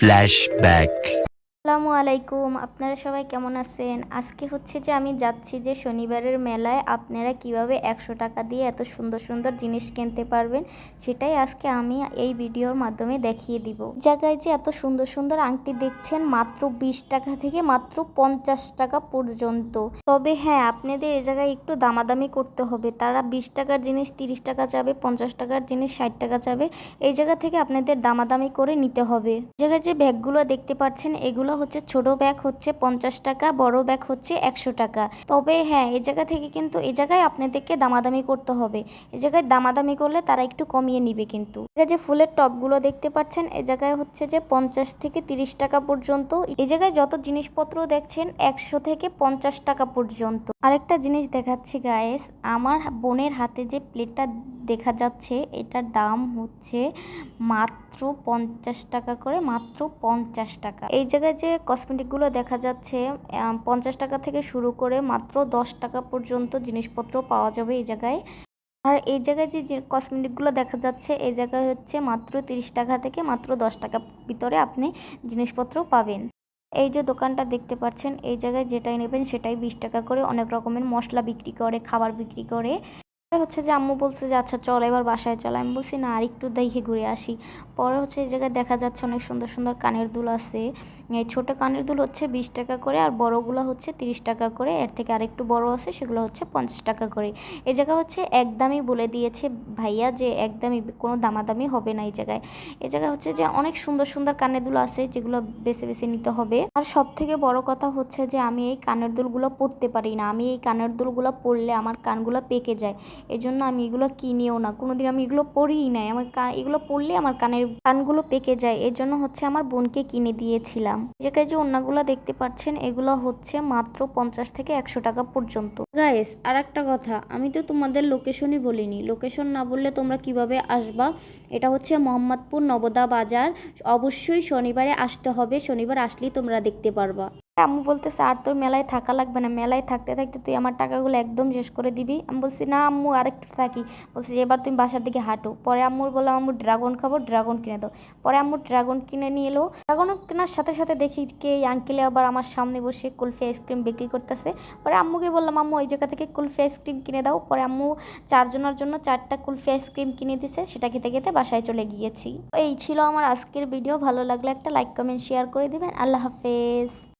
Flashback. আসসালামু আলাইকুম, আপনারা সবাই কেমন আছেন? আজকে হচ্ছে যে আমি যাচ্ছি যে শনিবারের মেলায়। আপনারা কীভাবে একশো টাকা দিয়ে এত সুন্দর সুন্দর জিনিস কিনতে পারবেন, সেটাই আজকে আমি এই ভিডিওর মাধ্যমে দেখিয়ে দিব। জায়গায় যে এত সুন্দর সুন্দর আংটি দেখছেন, মাত্র বিশ টাকা থেকে মাত্র পঞ্চাশ টাকা পর্যন্ত। তবে হ্যাঁ আপনাদের এ জায়গায় একটু দামাদামি করতে হবে। তারা বিশ টাকার জিনিস, তিরিশ টাকা চাবে, পঞ্চাশ টাকার জিনিস, ষাট টাকা চাবে, এই জায়গা থেকে আপনাদের দামাদামি করে নিতে হবে। জায়গায় যে ব্যাগগুলো দেখতে পাচ্ছেন, এগুলো হচ্ছে ছোট ব্যাগ হচ্ছে পঞ্চাশ টাকা, বড় ব্যাগ হচ্ছে একশো টাকা। তবে হ্যাঁ এই জায়গা থেকে কিন্তু এ জায়গায় আপনাদেরকে দামাদামি করতে হবে। এ জায়গায় দামাদামি করলে তারা একটু কমিয়ে নিবে কিন্তু। যে ফুলের টপগুলো দেখতে পাচ্ছেন, এ জায়গায় হচ্ছে যে পঞ্চাশ থেকে তিরিশ টাকা পর্যন্ত। এ জায়গায় যত জিনিসপত্র দেখছেন, একশো থেকে পঞ্চাশ টাকা পর্যন্ত। আরেকটা জিনিস দেখাচ্ছি গায়েস আমার বোনের হাতে যে প্লেটটা দেখা যাচ্ছে এটার দাম হচ্ছে মাত্র পঞ্চাশ টাকা করে, মাত্র পঞ্চাশ টাকা। এই জায়গায় যে কসমেটিকগুলো দেখা যাচ্ছে পঞ্চাশ টাকা থেকে শুরু করে মাত্র দশ টাকা পর্যন্ত জিনিসপত্র পাওয়া যাবে এই জায়গায়। আর এই জায়গায় যে কসমেটিকগুলো দেখা যাচ্ছে, এই জায়গায় হচ্ছে মাত্র তিরিশ টাকা থেকে মাত্র দশ টাকা ভিতরে আপনি জিনিসপত্র পাবেন। এই যে দোকানটা দেখতে পাচ্ছেন, এই জায়গায় যেটাই নেবেন সেটাই বিশ টাকা করে অনেক রকমের মশলা বিক্রি করে, খাবার বিক্রি করে। হচ্ছে যে আম্মু বলছে যে আচ্ছা চল, এবার বাসায় চল। আমি বলছি, না আর একটু দেখে ঘুরে আসি। পরে হচ্ছে এই জায়গায় দেখা যাচ্ছে অনেক সুন্দর সুন্দর কানের দুল আছে। এই ছোট কানের দুল হচ্ছে বিশ টাকা করে আর বড়গুলো হচ্ছে তিরিশ টাকা করে। এর থেকে আরেকটু বড় আছে, সেগুলো হচ্ছে পঞ্চাশ টাকা করে। এই জায়গা হচ্ছে একদমই বলে দিয়েছে ভাইয়া যে, একদমই কোনো দামাদামি হবে না এই জায়গায়। এই জায়গা হচ্ছে যে অনেক সুন্দর সুন্দর কানের দুল আছে, যেগুলো বেছে বেছে নিতে হবে। আর সব থেকে বড় কথা হচ্ছে যে, আমি এই কানের দুলগুলো পরতে পারি না। আমি এই কানের দুলগুলো পরলে আমার কানগুলো পেকে যায়। এই জন্য আমি এগুলো কিনিও না। কোনোদিন আমি এগুলো পরিই নাই। আমার কান এগুলো পরলে আমার কানের কানগুলো পেকে যায়। এই জন্য হচ্ছে আমার বোনকে কিনে দিয়েছিলাম। জায়গায় যে অন্যগুলো দেখতে পাচ্ছেন, এগুলো হচ্ছে মাত্র পঞ্চাশ থেকে একশো টাকা পর্যন্ত। গাইস আর একটা কথা। আমি তো তোমাদের লোকেশনই বলিনি। লোকেশন না বললে তোমরা কীভাবে আসবা? এটা হচ্ছে মোহাম্মদপুর নবদা বাজার। অবশ্যই শনিবারে আসতে হবে। শনিবার আসলেই তোমরা দেখতে পারবা। আম্মু বলতেছে, আর তোর মেলায় থাকা লাগবে না, মেলায় থাকতে থাকতে তুই আমার টাকাগুলো একদম শেষ করে দিবি। আমি বলছি, না আম্মু, আরেকটু থাকি। বলছি, এবার তুমি বাসার দিকে হাঁটো। পরে আম্মুর বললাম আম্মু, ড্রাগন খাব, ড্রাগন কিনে দাও। পরে আম্মু ড্রাগন কিনে নিয়ে এলো। ড্রাগন কেনার সাথে সাথে দেখি কে, আঙ্কেলে আবার আমার সামনে বসে কুলফি আইসক্রিম বিক্রি করতেছে। পরে আম্মুকে বললাম, আম্মু ওই জায়গা থেকে কুলফি আইসক্রিম কিনে দাও। পরে আম্মু চারজনের জন্য চারটা কুলফি আইসক্রিম কিনে দিছে, সেটা খেতে খেতে বাসায় চলে গিয়েছি। এই ছিল আমার আজকের ভিডিও। ভালো লাগলে একটা লাইক, কমেন্ট, শেয়ার করে দিবেন। আল্লাহ হাফেজ।